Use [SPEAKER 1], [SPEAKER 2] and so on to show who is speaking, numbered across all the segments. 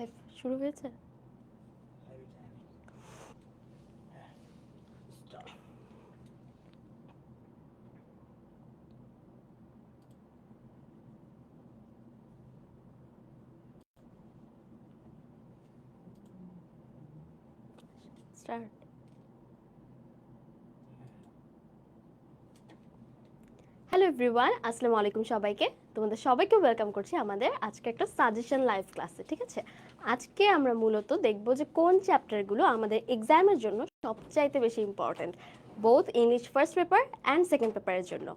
[SPEAKER 1] Live শুরু হয়েছে start hello everyone আসসালামু আলাইকুম সবাইকে। তোমাদের সবাইকে ওয়েলকাম করছি আমাদের আজকে একটা সাজেশন লাইভ ক্লাসে ঠিক আছে? আজকে আমরা মূলত দেখব যে কোন চ্যাপ্টারগুলো আমাদের এক্সামের জন্য সবচাইতে বেশি important both English first paper and second পেপারের জন্য।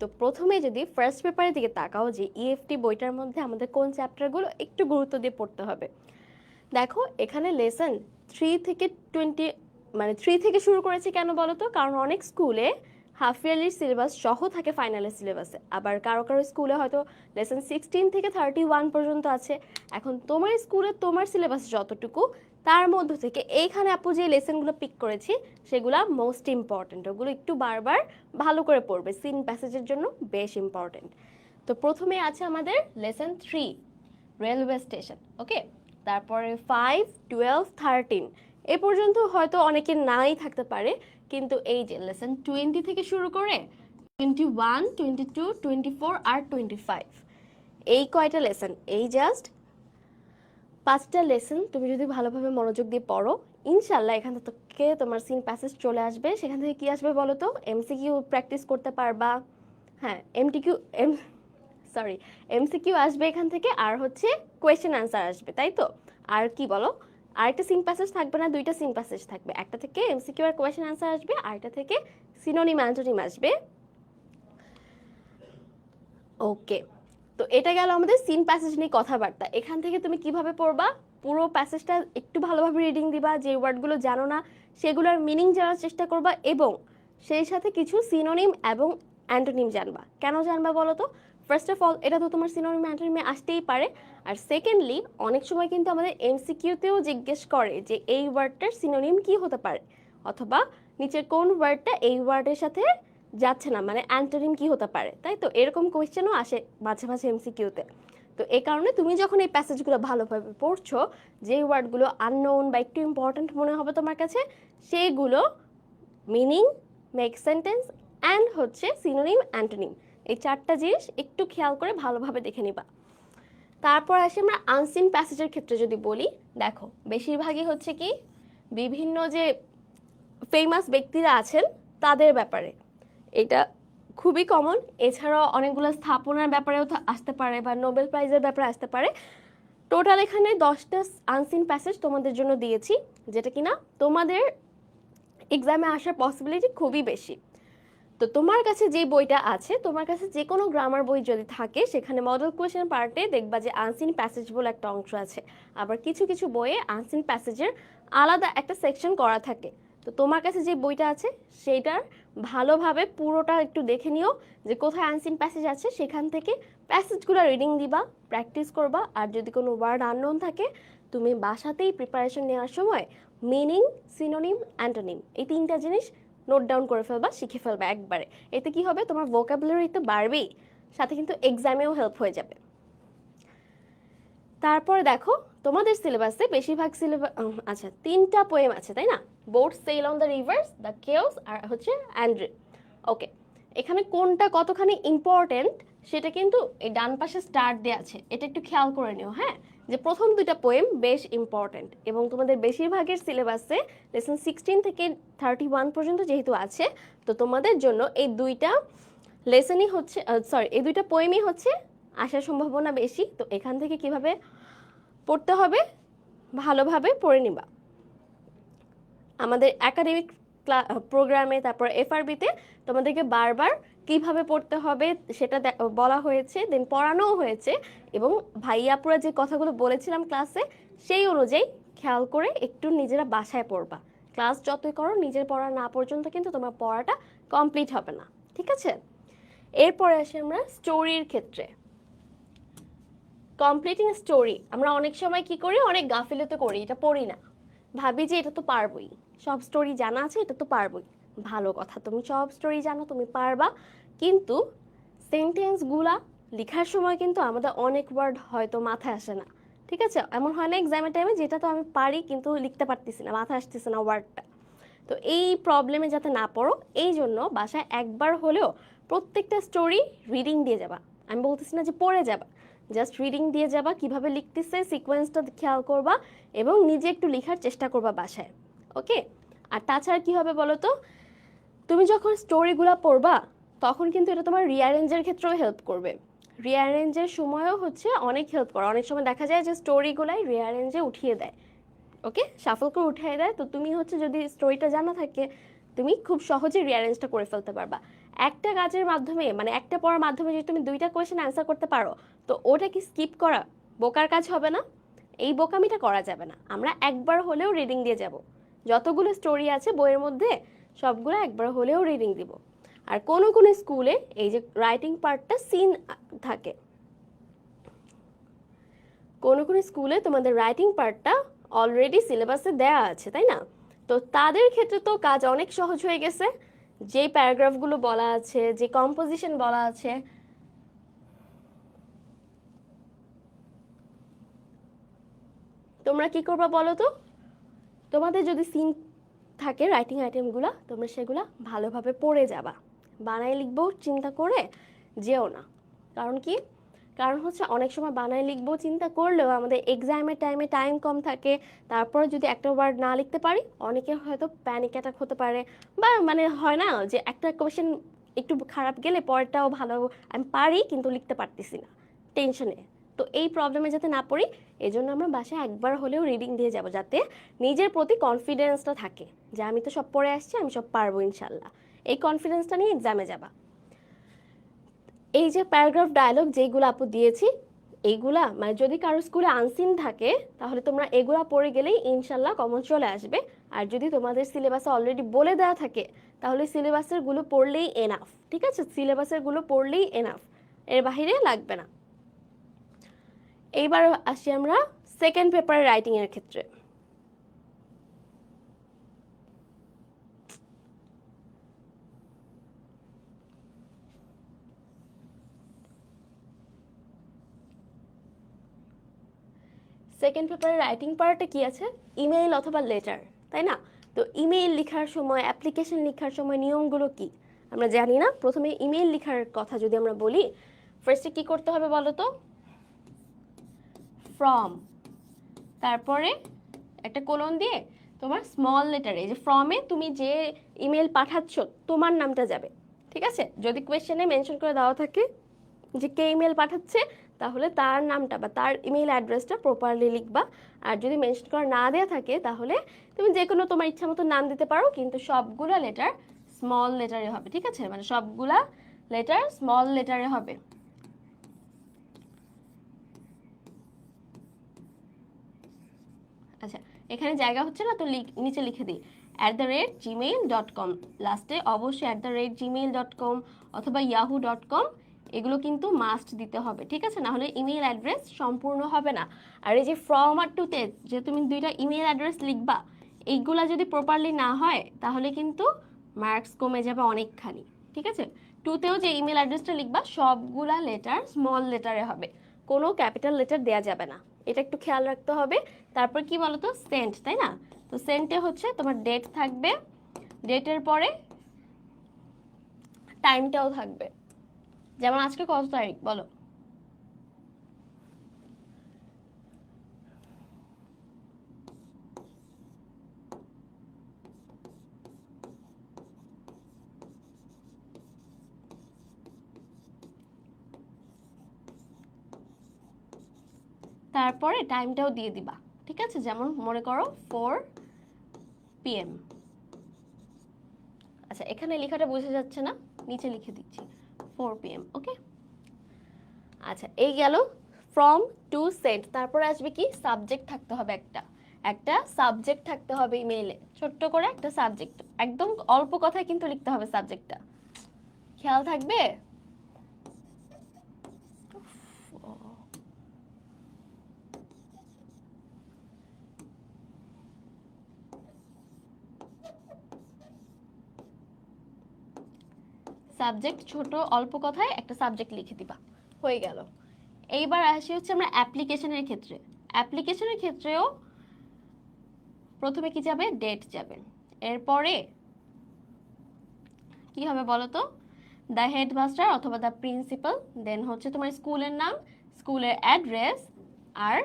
[SPEAKER 1] তো প্রথমে যদি ফার্স্ট পেপারের দিকে তাকাও যে ইএফটি বইটার মধ্যে আমাদের কোন চ্যাপ্টারগুলো একটু গুরুত্ব দিয়ে পড়তে হবে। দেখো, এখানে লেসন থ্রি থেকে টোয়েন্টি মানে থ্রি থেকে শুরু করেছে কেন বলো তো কারণ অনেক স্কুলে হাফ ইয়ারলির সিলেবাস সহ থাকে ফাইনালের সিলেবাসে। আবার কারও কারও স্কুলে হয়তো লেসন সিক্সটিন থেকে থার্টি ওয়ান পর্যন্ত আছে। এখন তোমার স্কুলে তোমার সিলেবাস যতটুকু, তার মধ্য থেকে এইখানে আপু যে লেসনগুলো পিক করেছি, সেগুলো মোস্ট ইম্পর্ট্যান্ট ওগুলো একটু বারবার ভালো করে পড়বে। সিন প্যাসেজের জন্য বেশ ইম্পর্ট্যান্ট তো প্রথমে আছে আমাদের lesson three railway station okay তারপরে ফাইভ টুয়েলভ থার্টিন এ পর্যন্ত হয়তো অনেকে নাই থাকতে পারে, কিন্তু এই যে লেসন টোয়েন্টি থেকে শুরু করে twenty one twenty two twenty four আর টোয়েন্টি ফাইভ এই কয়টা লেসন এই জাস্ট পাঁচটা লেসন তুমি যদি ভালোভাবে মনোযোগ দিয়ে পড়ো ইনশাল্লাহ এখান থেকে তোমার সিন প্যাসেজ চলে আসবে। সেখান থেকে কি আসবে বলো তো? এমসিকিউ প্র্যাকটিস করতে পারবা। হ্যাঁ এমটিকিউ এম সরি এমসিকিউ আসবে এখান থেকে, আর হচ্ছে কোয়েশ্চেন আনসার আসবে, তাই তো? আর কি বলো? আরেকটা সিন প্যাসেজ থাকবে না, দুইটা সিন প্যাসেজ থাকবে। একটা থেকে এমসিকিউ আর কোয়েশ্চেন আনসার আসবে, আরেকটা থেকে সিনোনিম অ্যান্টোনিম আসবে। ওকে তো এটা গেল আমাদের সিন প্যাসেজ নিয়ে কথাবার্তা। এখান থেকে তুমি কীভাবে পড়বা? পুরো প্যাসেজটা একটু ভালোভাবে রিডিং দিবা, যে ওয়ার্ডগুলো জানো না, সেগুলোর মিনিং জানার চেষ্টা করবা এবং সেই সাথে কিছু সিনোনিম এবং অ্যান্টোনিম জানবা। কেন জানবা বলো তো? ফার্স্ট অফ অল এটা তো তোমার সিনোনিম অ্যান্টোনিমে আসতেই পারে। আর সেকেন্ডলি অনেক সময় কিন্তু আমাদের এমসিকিউতেও জিজ্ঞেস করে যে এই ওয়ার্ডটার সিনোনিম কি হতে পারে। অথবা নিচের কোন ওয়ার্ডটা এই ওয়ার্ডের সাথে যাচ্ছে না মানে অ্যান্টোনিম কি হতে পারে, তাই তো? এরকম কোয়েশ্চেনও আসে মাঝে মাঝে এমসিকিউতে তো এই কারণে তুমি যখন এই প্যাসেজগুলো ভালোভাবে পড়ছো, যে ওয়ার্ডগুলো আননোন বা একটু ইম্পর্ট্যান্ট মনে হবে তোমার কাছে, সেইগুলো মিনিং মেক সেন্টেন্স অ্যান্ড হচ্ছে সিনোনিম অ্যান্টোনিম এই চারটা জিনিস একটু খেয়াল করে ভালোভাবে দেখে নিবা। তারপর আসি আমরা আনসিন প্যাসেজের ক্ষেত্রে যদি বলি, দেখো বেশিরভাগই হচ্ছে কি বিভিন্ন যে ফেমাস ব্যক্তিরা আছেন তাদের ব্যাপারে। এটা খুবই কমন এছাড়াও অনেকগুলো স্থাপনার ব্যাপারেও আসতে পারে বা নোবেল প্রাইজের ব্যাপারে আসতে পারে। টোটাল এখানে দশটা আনসিন প্যাসেজ তোমাদের জন্য দিয়েছি, যেটা কিনা তোমাদের এক্সামে আসার পসিবিলিটি খুবই বেশি। তো তোমার কাছে যে বইটা আছে, তোমার কাছে যে কোনো গ্রামার বই যদি থাকে, সেখানে মডেল কোয়েশ্চেন পার্টে দেখবা যে আনসিন প্যাসেজ বলে একটা অংশ আছে। আবার কিছু কিছু বইয়ে আনসিন প্যাসেজের আলাদা একটা সেকশন করা থাকে। তো তোমার কাছে যে বইটা আছে, সেইটার ভালোভাবে পুরোটা একটু দেখে নিও যে কোথায় আনসিন প্যাসেজ আছে, সেখান থেকে প্যাসেজগুলো রিডিং দিবা প্র্যাকটিস করবা। আর যদি কোনো ওয়ার্ড আননোন থাকে, তুমি বাসাতেই প্রিপারেশন নেওয়ার সময় মিনিং সিনোনিম অ্যান্টোনিম এই তিনটা জিনিস নোট ডাউন করে ফেলবা, শিখে ফেলবা একবারে। এতে কি হবে? তোমার ভোকাবুলারি তো বাড়বেই। সাথে কিন্তু এক্সামেও হেল্প হয়ে যাবে। তারপর দেখো, তোমাদের সিলেবাসে বেশিরভাগ সিলেবাস আচ্ছা তিনটা পোয়েম আছে, তাই না? Boat sail on the rivers the chaos আর হচ্ছে অ্যান্ড্রে ওকে এখানে কোনটা কতখানি ইম্পর্টেন্ট সেটা কিন্তু এই ডান পাশে স্টার্ট দেওয়া আছে। এটা একটু খেয়াল করে নিও হ্যাঁ? যে প্রথম দুইটা পোয়েম বেশ ইম্পর্টেন্ট এবং তোমাদের বেশিরভাগের সিলেবাসে লেসন সিক্সটিন থেকে থার্টি ওয়ান পর্যন্ত যেহেতু আছে, তো তোমাদের জন্য এই দুইটা লেসনই হচ্ছে সরি এই দুইটা পোয়েমই হচ্ছে আসার সম্ভাবনা বেশি। তো এখান থেকে কীভাবে পড়তে হবে? ভালোভাবে পড়ে নিবা। আমাদের একাডেমিক প্রোগ্রামে তারপর এফআরবিতে তোমাদেরকে বারবার কীভাবে পড়তে হবে সেটা বলা হয়েছে দেন পড়ানোও হয়েছে এবং ভাইয়াপুরা যে কথাগুলো বলেছিলাম ক্লাসে সেই অনুযায়ী খেয়াল করে একটু নিজেরা বাসায় পড়বা। ক্লাস যতই করো, নিজের পড়া না পর্যন্ত কিন্তু তোমার পড়াটা কমপ্লিট হবে না, ঠিক আছে? এরপরে আসি আমরা স্টোরির ক্ষেত্রে। কমপ্লিটিং স্টোরি আমরা অনেক সময় কি করি? অনেক গাফিলতে করি, এটা পড়ি না। ভাবি যে এটা তো পারবই। সব স্টোরি জানা আছে, এটা তো পারবই। ভালো কথা। তুমি সব স্টোরি জানো, তুমি পারবা। কিন্তু সেন্টেন্সগুলা লেখার সময় কিন্তু আমাদের অনেক ওয়ার্ড হয়তো মাথায় আসে না। ঠিক আছে? এমন হয় না এক্সামের টাইমে যেটা তো আমি পারি কিন্তু লিখতে পারতেছি না, মাথায় আসতেছে না ওয়ার্ডটা তো এই প্রবলেমে যাতে না পড়ো, এই জন্য বাসায় একবার হলেও প্রত্যেকটা স্টোরি রিডিং দিয়ে যাবা। আমি বলতেছি না যে পড়ে যাবা জাস্ট রিডিং দিয়ে যাবা, কীভাবে লিখতেছে সিকোয়েন্সটা খেয়াল করবা এবং নিজে একটু লেখার চেষ্টা করবা বাসায়। ওকে আর তাছাড়া কি হবে বলো তো তুমি যখন স্টোরিগুলো পড়বা, তখন কিন্তু এটা তোমার রিয়ারেঞ্জের ক্ষেত্রেও হেল্প করবে। রিয়ারেঞ্জের সময়ও হচ্ছে অনেক হেল্প করে। অনেক সময় দেখা যায় যে স্টোরিগুলাই রিয়ারেঞ্জে উঠিয়ে দেয়। ওকে সাফল করে উঠিয়ে দেয়। তো তুমি হচ্ছে যদি স্টোরিটা জানা থাকে, তুমি খুব সহজে রিয়ারেঞ্জটা করে ফেলতে পারবা। একটা কাজের মাধ্যমে মানে একটা পড়ার মাধ্যমে যদি তুমি দুইটা কোয়েশ্চেন অ্যান্সার করতে পারো, তো ওটা কি স্কিপ করা বোকার কাজ হবে না? এই বোকামিটা করা যাবে না। আমরা একবার হলেও রিডিং দিয়ে যাব। যতগুলো স্টোরি আছে বইয়ের মধ্যে সবগুলো একবার হলেও রিডিং দিব। আর কোনো কোনো স্কুলে এই যে রাইটিং পার্টটা সিন থাকে। কোনো কোনো স্কুলে তোমাদের রাইটিং পার্টটা অলরেডি সিলেবাসে দেয়া আছে, তাই না? তো তাদের ক্ষেত্রে তো কাজ অনেক সহজ হয়ে গেছে। যে প্যারাগ্রাফগুলো বলা আছে, যে কম্পোজিশন বলা আছে। তোমরা কি করবা বলো তো? তোমাদের যদি সিন থাকে রাইটিং আইটেমগুলো তোমরা সেগুলো ভালোভাবে পড়ে যাবা। বানায় লিখব চিন্তা করে যেও না। কারণ কি? কারণ হচ্ছে অনেক সময় বানায় লিখব চিন্তা করলেও আমাদের এক্সামের টাইমে টাইম কম থাকে। তারপর যদি একটা ওয়ার্ড না লিখতে পারি, অনেকে হয়তো প্যানিক অ্যাটাক হতে পারে। বা মানে হয় না যে একটা কোয়েশ্চেন একটু খারাপ গেলে পরেরটাও ভালো, আমি পারি কিন্তু লিখতে পারতেছি না। টেনশনে তো এই প্রবলেমে যাতে না পড়ি এই জন্য আমরা বাসায় একবার হলেও রিডিং দিয়ে যাব, যাতে নিজের প্রতি কনফিডেন্সটা থাকে যে আমি তো সব পড়ে আসছি, আমি সব পারব ইনশাল্লাহ। এই কনফিডেন্সটা নিয়ে এক্সামে যাবা। এই যে প্যারাগ্রাফ ডায়লগ যেইগুলো আপু দিয়েছি, এইগুলা মানে যদি কারও স্কুলে আনসিন থাকে, তাহলে তোমরা এগুলা পড়ে গেলেই ইনশাল্লাহ কমন চলে আসবে। আর যদি তোমাদের সিলেবাসে অলরেডি বলে দেওয়া থাকে, তাহলে সিলেবাসেরগুলো পড়লেই এনাফ ঠিক আছে? সিলেবাসেরগুলো পড়লেই এনাফ এর বাইরে লাগবে না। এইবার আসি আমরা সেকেন্ড পেপার রাইটিং এর ক্ষেত্রে। সেকেন্ড পেপারের রাইটিং পার্টে কি আছে? ইমেইল অথবা লেটার তাই না? তো ইমেইল লেখার সময় অ্যাপ্লিকেশন লেখার সময় নিয়মগুলো কি? আমরা জানি না। প্রথমে ইমেইল লেখার কথা যদি আমরা বলি ফার্স্টে কি করতে হবে বলো তো ফ্রম তারপরে একটা কোলন দিয়ে তোমার স্মল লেটারে যে ফ্রমে তুমি যে ইমেল পাঠাচ্ছ, তোমার নামটা যাবে, ঠিক আছে? যদি কোয়েশ্চেনে মেনশন করে দেওয়া থাকে যে কে ইমেল পাঠাচ্ছে, তাহলে তার নামটা বা তার ইমেল অ্যাড্রেসটা প্রপারলি লিখবা। আর যদি মেনশন করা না দেওয়া থাকে, তাহলে তুমি যে কোনো তোমার ইচ্ছা মতো নাম দিতে পারো, কিন্তু সবগুলা লেটার স্মল লেটারে হবে, ঠিক আছে? মানে সবগুলা লেটার স্মল লেটারে হবে আচ্ছা এখানে জায়গা হচ্ছে না, তো নিচে লিখে দিই। At the rate Gmail dot com লাস্টে অবশ্যই at the rate Gmail dot com অথবা ইয়াহু ডট কম এগুলো কিন্তু মাস্ট দিতে হবে, ঠিক আছে? না হলে ইমেল অ্যাড্রেস সম্পূর্ণ হবে না। আর এই যে ফ্রম আর টুতে যে তুমি দুইটা ইমেল অ্যাড্রেস লিখবা, এইগুলা যদি প্রপারলি না হয়, তাহলে কিন্তু মার্কস কমে যাবে অনেকখানি, ঠিক আছে? টুতেও যে ইমেল অ্যাড্রেসটা লিখবা, সবগুলা লেটার স্মল লেটারে হবে। কোনো ক্যাপিটাল লেটার দেয়া যাবে না। এটা একটু খেয়াল রাখতে হবে। তারপর কি বলতো? সেন্ট তাই না? তো সেন্টে হচ্ছে তোমার ডেট থাকবে। ডেটের পরে টাইমটাও থাকবে। যেমন আজকে কত তারিখ? বলো। তারপরে টাইমটাও দিয়ে দিবা। ঠিক আছে? যেমন মনে করো ফোর পিএম আচ্ছা এখানে লেখাটা বোঝা যাচ্ছে না, নিচে লিখে দিচ্ছি ফোর পিএম ওকে আচ্ছা এই গেল ফ্রম টু সেট তারপরে আসবে কি? সাবজেক্ট থাকতে হবে একটা। একটা সাবজেক্ট থাকতে হবে ইমেইলে ছোট্ট করে একটা সাবজেক্ট একদম অল্প কথায় কিন্তু লিখতে হবে সাবজেক্টটা খেয়াল থাকবে? সাবজেক্ট ছোট অল্প কথায় একটা সাবজেক্ট লিখে দিবা। হয়ে গেল। এইবার আসি হচ্ছে আমরা অ্যাপ্লিকেশনের ক্ষেত্রে। অ্যাপ্লিকেশনের ক্ষেত্রেও প্রথমে কি যাবে? ডেট যাবে। এরপরে কি হবে বলো তো দ্য হেডমাস্টার অথবা দ্য প্রিন্সিপাল দেন হচ্ছে তোমার স্কুলের নাম স্কুলের অ্যাড্রেস আর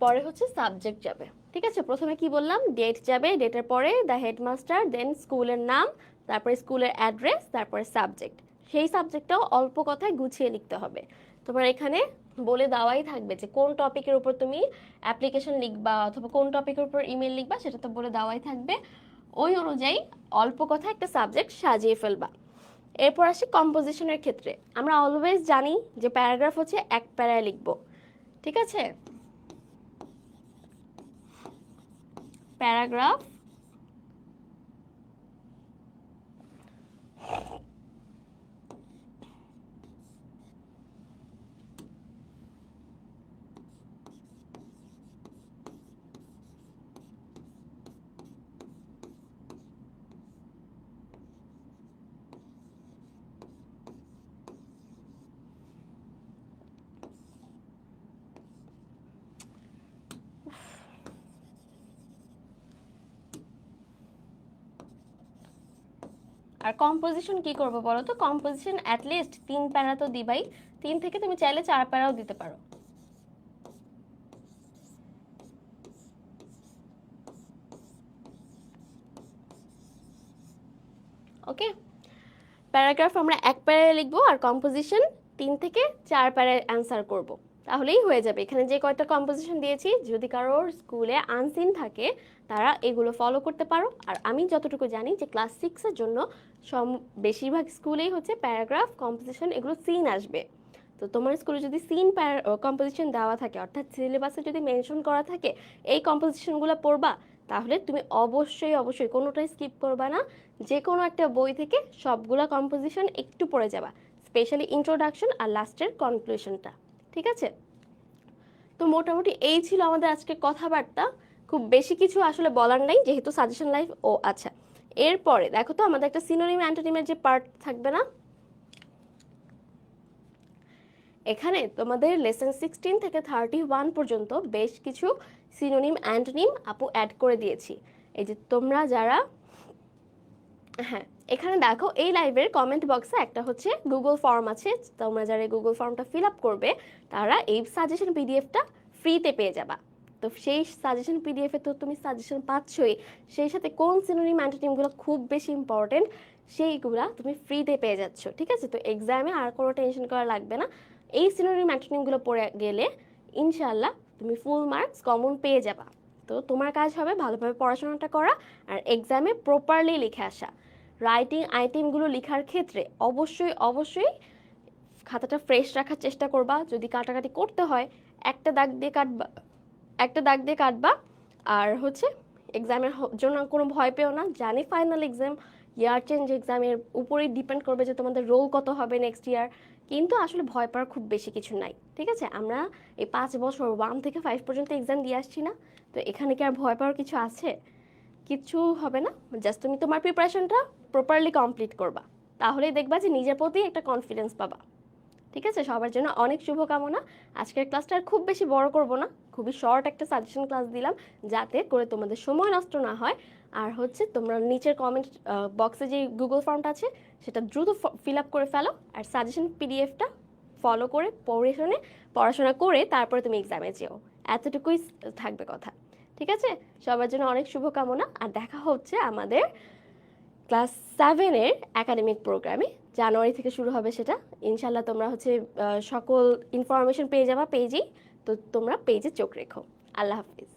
[SPEAKER 1] পরে হচ্ছে সাবজেক্ট যাবে। ঠিক আছে? প্রথমে কি বললাম? ডেট যাবে ডেটের পরে দ্য হেডমাস্টার দেন স্কুলের নাম তারপরে স্কুলের অ্যাড্রেস, তারপরে সাবজেক্ট। সেই সাবজেক্টটাও অল্প কথায় গুছিয়ে লিখতে হবে। তোমার এখানে বলে দেওয়াই থাকবে যে কোন টপিকের উপর তুমি অ্যাপ্লিকেশন লিখবা অথবা কোন টপিকের উপর ইমেল লিখবা সেটা তো বলে দেওয়াই থাকবে। ওই অনুযায়ী অল্প কথা একটা সাবজেক্ট সাজিয়ে ফেলবা। এরপর আসি কম্পোজিশনের ক্ষেত্রে। আমরা অলওয়েজ জানি যে প্যারাগ্রাফ হচ্ছে এক প্যারায় লিখব। ঠিক আছে? প্যারাগ্রাফ আর কম্পোজিশন কি করব বলো তো? কম্পোজিশন অ্যাটলিস্ট তিন প্যারা তো দিবাই। তিন থেকে তুমি চাইলে চার প্যারাও দিতে পারো। ওকে প্যারাগ্রাফ আমরা এক প্যারায় লিখব আর কম্পোজিশন তিন থেকে চার প্যারায় অ্যান্সার করব। তাহলেই হয়ে যাবে। এখানে যে কয়টা কম্পোজিশন দিয়েছি, যদি কারোর স্কুলে আনসিন থাকে, তারা এগুলো ফলো করতে পারো। আর আমি যতটুকু জানি যে ক্লাস সিক্সের জন্য সম, বেশিরভাগ স্কুলেই হচ্ছে প্যারাগ্রাফ কম্পোজিশন এগুলো সিন আসবে। তো তোমার স্কুলে যদি সিন কম্পোজিশন দেওয়া থাকে, অর্থাৎ সিলেবাসে যদি মেনশন করা থাকে, এই কম্পোজিশনগুলো পড়বা, তাহলে তুমি অবশ্যই অবশ্যই কোনোটাই স্কিপ করবা না। যে কোনো একটা বই থেকে সবগুলা কম্পোজিশন একটু পড়ে যাবা স্পেশালি ইন্ট্রোডাকশন আর লাস্টের কনক্লুশনটা ঠিক আছে? তো মোটামুটি এই ছিল আমাদের আজকে কথাবার্তা। খুব বেশি কিছু আসলে বলার নাই, যেহেতু সাজেশন লাইফ ও আচ্ছা। এরপরে দেখো তো, আমাদের একটা সিনোনিম অ্যান্টোনিমের যে পার্ট থাকবে না? এখানে তোমাদের লেসন সিক্সটিন থেকে থার্টি ওয়ান পর্যন্ত বেশ কিছু সিনোনিম অ্যান্টোনিম আপু অ্যাড করে দিয়েছি। এই যে তোমরা যারা হ্যাঁ এখানে দেখো, এই লাইভের কমেন্ট বক্সে একটা হচ্ছে গুগল ফর্ম আছে। তোমরা যারা গুগল ফর্মটা ফিল আপ করবে, তারা এই সাজেশন পিডিএফটা ফ্রিতে পেয়ে যাবা। তো সেই সাজেশন পিডিএফে তো তুমি সাজেশন পাচ্ছই। সেই সাথে কোন সিনোনিম অ্যান্টোনিমগুলো খুব বেশি ইম্পর্টেন্ট সেইগুলা তুমি ফ্রিতে পেয়ে যাচ্ছ, ঠিক আছে? তো এক্সামে আর কোনো টেনশন করা লাগবে না। এই সিনোনিম অ্যান্টোনিমগুলো পড়ে গেলে ইনশাল্লাহ তুমি ফুল মার্কস কমন পেয়ে যাবা। তো তোমার কাজ হবে ভালোভাবে পড়াশোনাটা করা আর এক্সামে প্রপারলি লিখে আসা। রাইটিং আইটেমগুলো লেখার ক্ষেত্রে অবশ্যই অবশ্যই খাতাটা ফ্রেশ রাখার চেষ্টা করবা। যদি কাটাকাটি করতে হয়, একটা দাগ দিয়ে কাটবা, একটা দাগ দিয়ে কাটবা। আর হচ্ছে এক্সামের জন্য কোনো ভয় পেও না। জানি ফাইনাল এক্সাম ইয়ার চেঞ্জ এক্সামের উপরেই ডিপেন্ড করবে যে তোমাদের রোল কত হবে নেক্সট ইয়ার কিন্তু আসলে ভয় পাওয়ার খুব বেশি কিছু নাই, ঠিক আছে? আমরা এই পাঁচ বছর ওয়ান থেকে ফাইভ পর্যন্ত এক্সাম দিয়ে আসছি না। তো এখানে কি আর ভয় পাওয়ার কিছু আছে? কিচ্ছু হবে না। জাস্ট তুমি তোমার প্রিপারেশনটা প্রপারলি কমপ্লিট করবা। তাহলেই দেখবা যে নিজের প্রতি একটা কনফিডেন্স পাবা। ঠিক আছে? সবার জন্য অনেক শুভকামনা। আজকের ক্লাসটা আর খুব বেশি বড় করব না। খুবই শর্ট একটা সাজেশন ক্লাস দিলাম, যাতে করে তোমাদের সময় নষ্ট না হয়। আর হচ্ছে তোমরা নিচের কমেন্ট বক্সে যে গুগল ফর্মটা আছে, সেটা দ্রুত ফিল আপ করে ফেলো। আর সাজেশন পিডিএফটা ফলো করে, পড়ে শুনে, পড়াশোনা করে তারপরে তুমি এক্সামে যেও। এতটুকুই থাকবে কথা। ঠিক আছে? সবার জন্য অনেক শুভকামনা আর দেখা হচ্ছে আমাদের ক্লাস সেভেনের একাডেমিক প্রোগ্রামে জানুয়ারি থেকে শুরু হবে সেটা। ইনশাল্লাহ তোমরা হচ্ছে সকল ইনফরমেশন পেয়ে যাবা পেজেই তো তোমরা পেজে চোখ রেখো। আল্লাহ হাফিজ।